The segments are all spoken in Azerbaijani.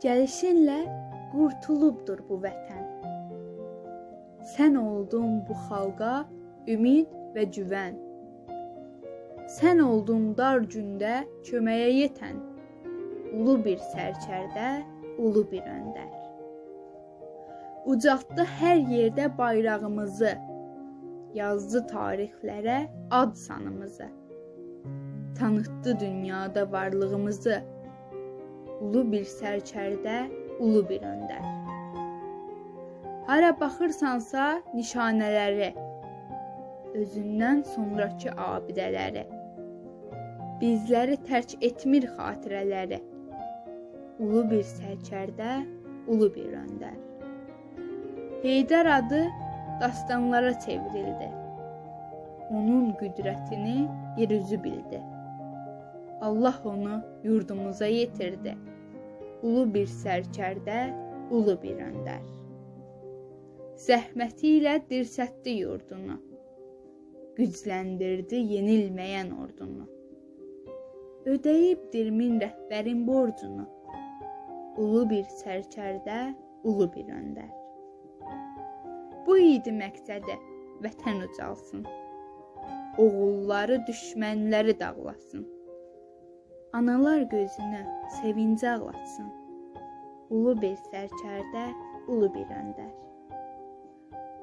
Gəlişinlə qurtulubdur bu vətən. Sən oldun bu xalqa ümid və güvən. Sən oldun dar gündə köməyə yetən. Ulu bir sərkərdə, ulu bir öndər. Ucaltdı hər yerdə bayrağımızı. Yazdı tarixlərə ad sanımızı. Tanıtdı dünyada varlığımızı. Ulu bir sərkərdə, ulu bir öndər. Hara baxırsansa nişanələri, özündən sonrakı abidələri. Bizləri tərk etmir xatirələri. Ulu bir sərkərdə, ulu bir öndər. Heydər adı dastanlara çevrildi. Onun qüdrətini yer üzü bildi. Allah onu yurdumuza yetirdi. Ulu bir sərkərdə, ulu bir öndər. Zəhməti ilə dirsətdi yurdunu. Gücləndirdi yenilməyən ordunu. Ödəyibdir min rəhbərin borcunu. Ulu bir sərkərdə, ulu bir öndər. Bu idi məqsədi, vətən ucalsın. Oğulları düşmənləri dağlasın. Analar gözünü sevincə ağlatsın. Ulu bir sərkərdə, ulu bir öndər.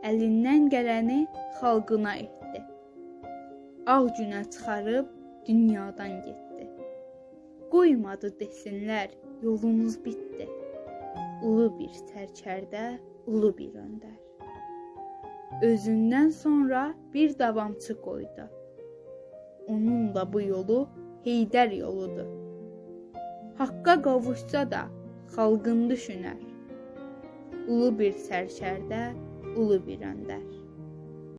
Əlindən gələni xalqına etdi. Ağ günə çıxarıb dünyadan getdi. Qoymadı desinlər, yolunuz bitdi. Ulu bir sərkərdə, ulu bir öndər. Özündən sonra bir davamçı qoydu. Onunla bu yolu Heydər yoludur. Haqqa qavuşsa da xalqın düşünər. Ulu bir sərkərdə, ulu bir öndər.